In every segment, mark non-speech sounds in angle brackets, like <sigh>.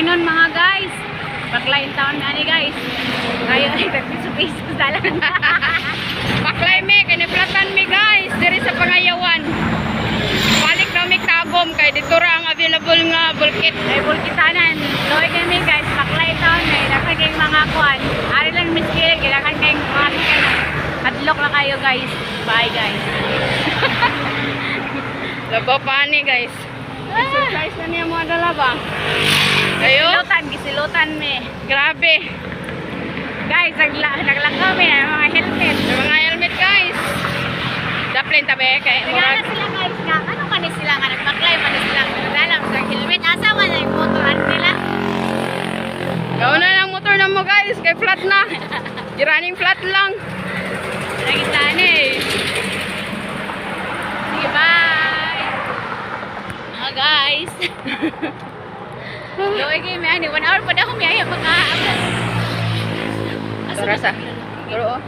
Nun mga guys. Baklay in town na ni guys. Kayo ay nagpiso-piso sa lang. <laughs> Baklay me, kiniplatan me guys, diri sa pangayawan. Balik na mi kagom kay dito ra ang available nga bulkit. Ay bulkitanan. Loy kami guys. Baklay town may dakan kayong mga kuan. Ari lang miskil. Kailangan kayong mga sikanan. Hadlok na kayo guys. Bye guys. <laughs> Labo pa ni guys. Exercise na niya mga dalaba. Ayo, Silutan, gisilutan me. grabe. Guys, nagla naglang kami ng mga helmet. Yung mga helmet guys. Daplin tabi kay murag sila guys nga. Ano man ni sila nga nagbaklay man sila nagdalam sa helmet. Asa man na yung motoran nila? Gawin na lang motor na mo guys, kay flat na. <laughs> Running flat lang. Nagitaan eh. Sige, bye! Mga guys. <laughs> Loy kayo may ani. One hour pa na humiyaya mga Tara sa. Pero oh.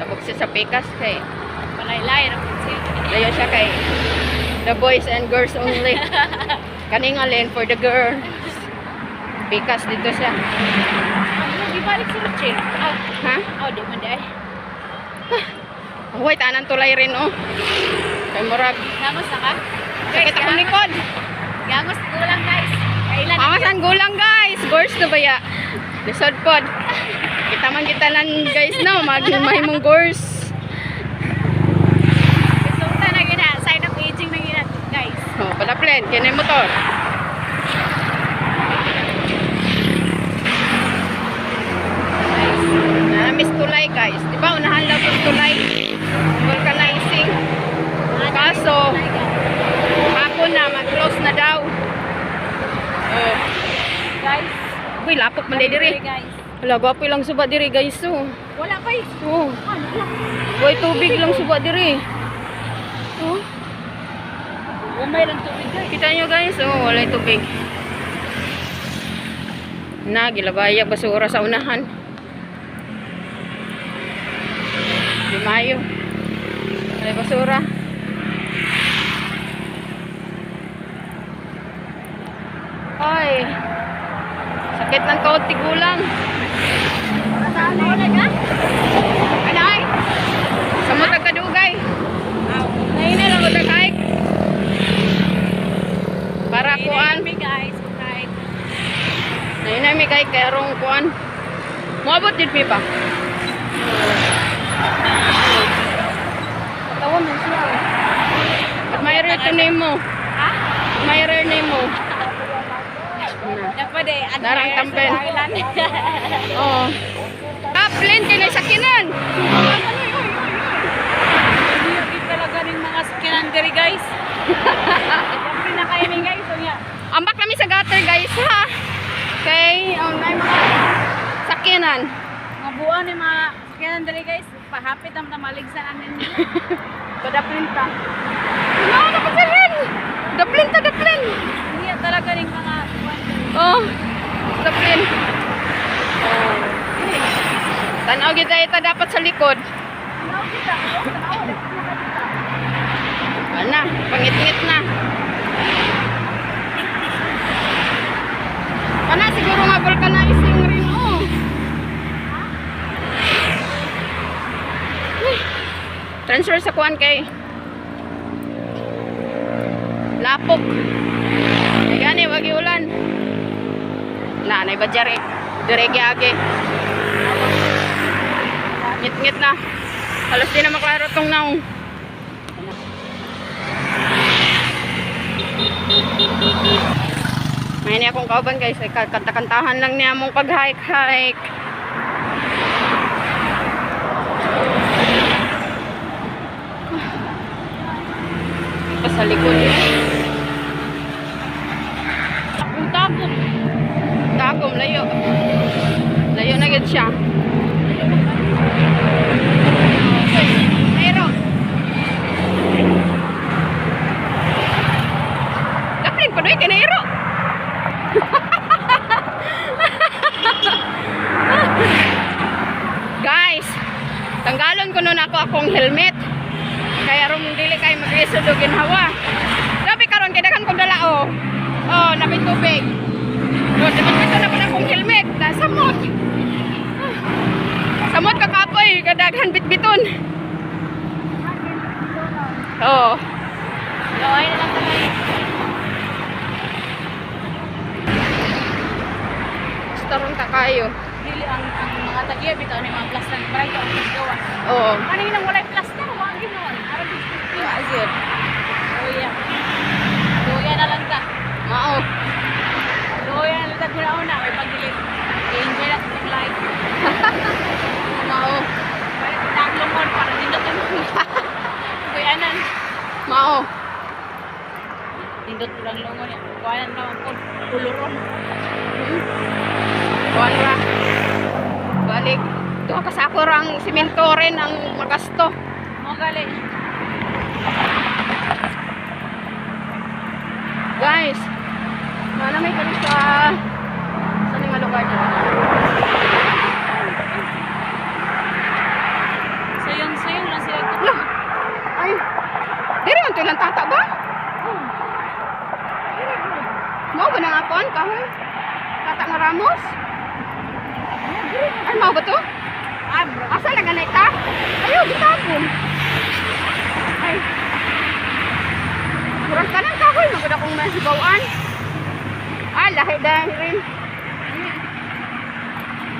Tabog siya sa pikas kay Palaylay. layo siya kay the boys and girls only. <laughs> Kaning alin for the girls. Pikas dito siya. Di balik sa chair. Aw, Ha? aw, di man dahil. Huwag tanan tulay rin oh. Kay murag. Gamos na ka? Sakit akong likod. Gamos ko lang guys. Angas ang gulang guys. Girls na ba ya? Lisod pod. Kita man kita lang guys no. Magmay mong girls. Resulta na gina. Sign of aging na gina guys. Oh, pala plan. Kaya motor. Na miss tulay guys. Di ba unahan lang tulay? Vulcanizing. Kaso, hapon na, mag-close na daw. Oh. Guys. Uy, lapok man diri. Wala, gwapo lang suba diri guys. Oh. Wala pa eh. Oh. Ano lang? Uy, tubig lang suba diri. Oh. Umay lang tubig guys. Kita nyo guys, oh, wala tubig. Na, gilabaya basura sa unahan. Di mayo. Wala basura. Ay. Sakit ng na ulit ha? Anay. Sa mo kadugay. Naina lang ko daghay. Para kuan. Right. Naina mi kay karong kuan. Moabot jud mi pa. Tawa man siya. Admire to nimo. Ha? Admire nimo. Dapat admire Darang sa. Thailand. <laughs> Oo. Taplin kay sakinan. Hindi talaga ng mga skinan diri guys. Ning guys. Ambak kami sa gutter guys ha. Kay um, na mga sakinan. Mga buwan ni mga skinan diri guys. Pahapit ang namaligsan ang ninyo. <laughs> Padaplin pa. Ano na ka rin? Daplin ta daplin. Hindi talaga ng mga buwan diri. Oh. Daplin. Oh. Tanaw gid ita dapat sa likod. Ana, pangit-ngit na. Ana siguro nga vulcanizing rin oh. Transfer sa kuan kay Lapok. Gani wag ulan. Na, nay badyari. Direge age. Ngit-ngit na. Halos di na maklaro tong naong. May niya akong kauban guys, ay kanta-kantahan lang niya mong pag-hike-hike. Pa sa likod. Ang tagom. Tagom, layo. Layo na gid siya. Mayroon. Daplin pa doy kinairo. Guys, tanggalon ko nun ako akong helmet. Kaya ron dili kay mag-isod og ginhawa. Grabe karon kay daghan kong dala oh. Oh, napit tubig. Oh, di ba ito na pala akong helmet? Nasamot. Samot ka kapoy, kadaghan bitbiton. Oo. Laway na lang tayo. Starong ka kayo. Dili ang, ang mga tagya bitaw ni mga plastan bright ang gawa. Oo. Kanina nang walay plastan, wala ginawa. Araw Yeah, good. Luya. Luya na lang ta. Mao. Luya na lang ta kuna una may pagilit. Enjoy na sa life. Mao. Balik kita ang lumon para nindot ang Kuya anan. Mao. Nindot ko lang lumon ya. Kuya anan naman po. Uluron. Wala. Balik. Ito ka sa ako rang simento rin ang magasto. Mo gali. Guys, malamay kami sa sa mga lugar dito. Sayang-sayang lang sila ito. Lah, ay, diri man lang tata ba? Oh. Mao ba nang akon kahoy? Tata nga Ramos? Ay, mao ba to? Asa na ganay ta? Ayaw, gitapon. Ay. Murag ka ng kahoy, magod akong masibawaan. Ah, lahi dahil rin.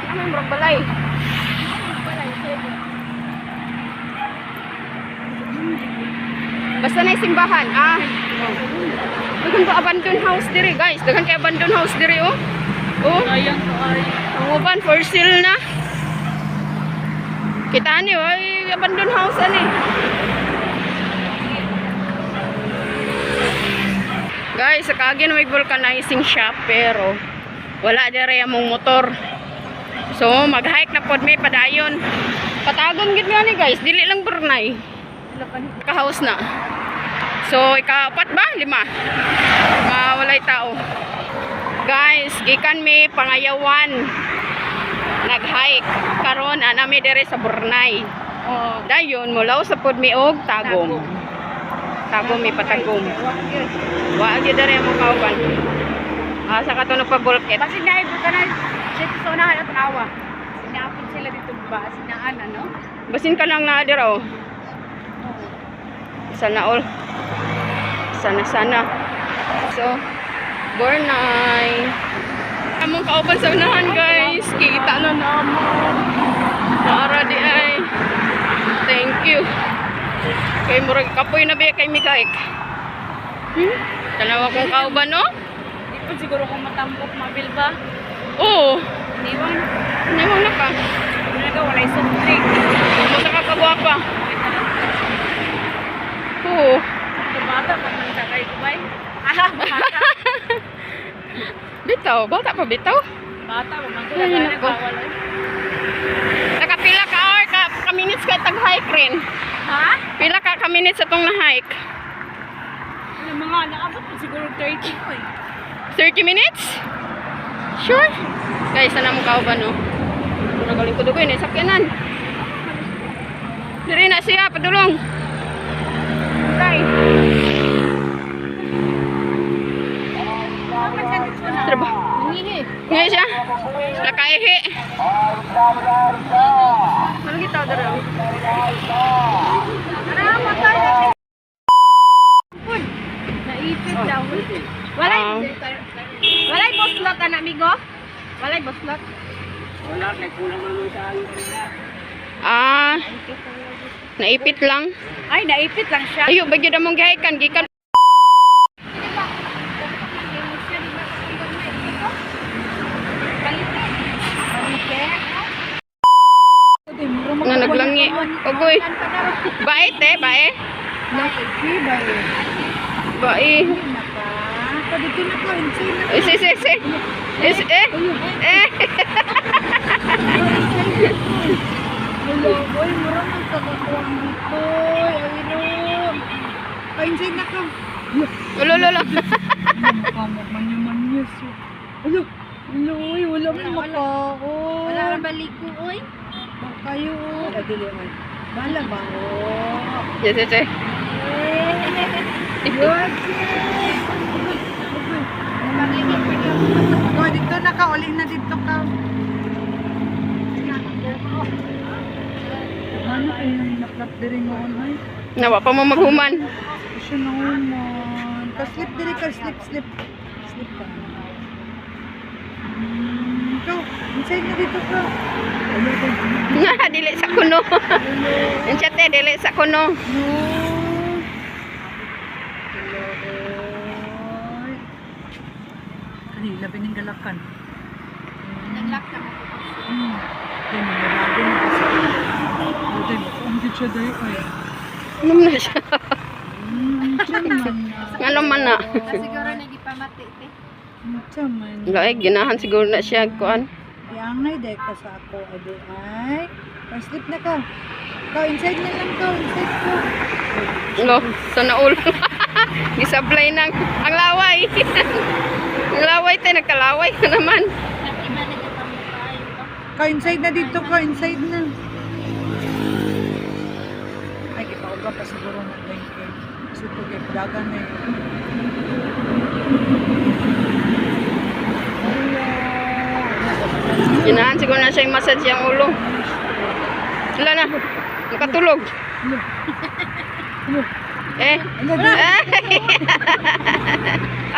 Ano yung murag balay? Basta na yung simbahan, ah. Dagan ba abandoned house diri, guys? Dagan kay abandoned house diri, oh. Oh. Sayang to ay. Ang uban for sale na. Kita niyo, ay abandoned house ani. Guys, sa kagin may vulcanizing shop pero wala dire among motor. So, mag-hike na pod may padayon. Patagon gid nga ni guys, dili lang burnay. Ka-house na. So, ikaapat ba? Lima. Mawalay tao. Guys, gikan mi pangayawan. Nag-hike karon ana mi dire sa Burnay. Oh. Dayon mulaw sa pud mi og tagom. Tagom mi patagom. Wa gyud dire mo kauban. Asa ka to nagpa-bulket. Kasi naibot ka na. Dito sa unahan at awa. Sinapit sila dito ba? Sinaan ano? Basin ka lang na dira oh. Sana all. Sana sana. So, Burnay. Among kauban sa unahan guys. Kikita na naman. Para di ay. Thank you. Kay murag kapoy na biya kay Mikaik. Hmm? Tanawa kong kauban no? Di ko siguro kung matambok mabil ba? Oo. Iniwan. Niwang na ka. Wala yung soft drink. Masa ka kagwapa. Oo. Ito bata pag nagkakay ko ba? Ah, bata. Bitaw. Bata pa bitaw. Bata, Ay, ko nako. bawal. eh. Nakapila ka or ka, ka minutes ka tag-hike rin. Ha? Pila ka ka minutes atong na-hike. Yung mga naabot siguro 30 ko eh. 30 minutes? Sure? Guys, sana mo kauban, no? Nagaling ko dugoy, na sakyanan. Diri na siya, padulong. Tay. Ngayon siya? Nakaihi. Ano kita dara? Naipit daw. Walay, walay boslot ana amigo. Walay boslot. Ah. Naipit lang. Ay, naipit lang siya. Ayo, bagyo na mong gihikan. Gikan. Naglangi. Ogoy. Bae, te, bae. Bae. Eh, si, si, si. Is, eh. Eh. Hello, boy, mura man sa kakuang dito. Ayun. Pa-inside na ka. Ulo, ulo, ulo. Kamot man yung manyas. Hello. Hello, uy, wala man makako. Wala rin balik ko, oy. Kayo. Adili man. Bala ba? Oh. Yes, yes, yes. Good. Kau dito ali na dito ka. Ano kayo yung naklap diri mo ay? Nawa pa mo maghuman. Siya na uman. Ka-slip diri ka, slip, slip. Slip ka. Hmm, ikaw, inside na dito. Ano ka? Nga, dili sa kuno. Chat eh, dili sa kuno. Kani, labi ng galakan. Naglak ka. Hmm. Nalagay na kasi. Buti mo, siya dahil ay. Ano na siya? Hmm, tiyan man na. Siguro nagipamati. eh. Tiyan man na. Laig, ginahan siguro na siya. Kuan. Yangay, dahil ka sa ako. Adi ay. Pa-slip na ka. Ikaw, inside na lang ka. Inside ka. Lo, sa naul. <laughs> Gisablay ng ang laway. <laughs> ang laway tayo, nagkalaway na naman. Ka, inside na dito ka. Inside na. Ay, kipauga pa siguro na lang kay. Suto kay dagan na eh. Ginahan siguro na siya yung massage yung ulo. Wala na. Nakatulog. <laughs> Eh. <laughs>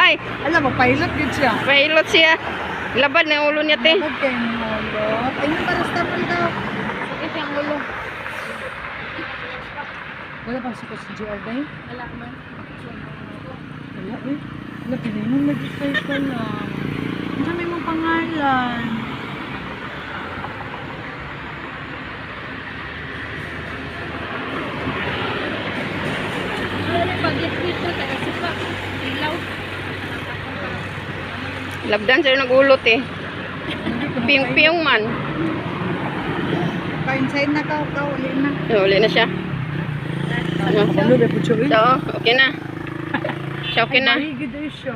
Ay, Alam mo, pilot yun siya. mahilot siya. Labad na yung ulo niya, te. Huwag kayo molot. Ay, yung paracetamol daw. Sakit yung ulo. Wala pa si Coach GR day? Wala man. Wala eh. Wala, pinay mo mag-try ka lang. Ang dami mong pangalan. Labdan siya nag-ulot, eh. Piyong-piyong man. Ka-inside na ka, ka, uli na. Eh, Uli na siya. Ano? Ano. So, okay na. Siya okay na. Ay, good siya.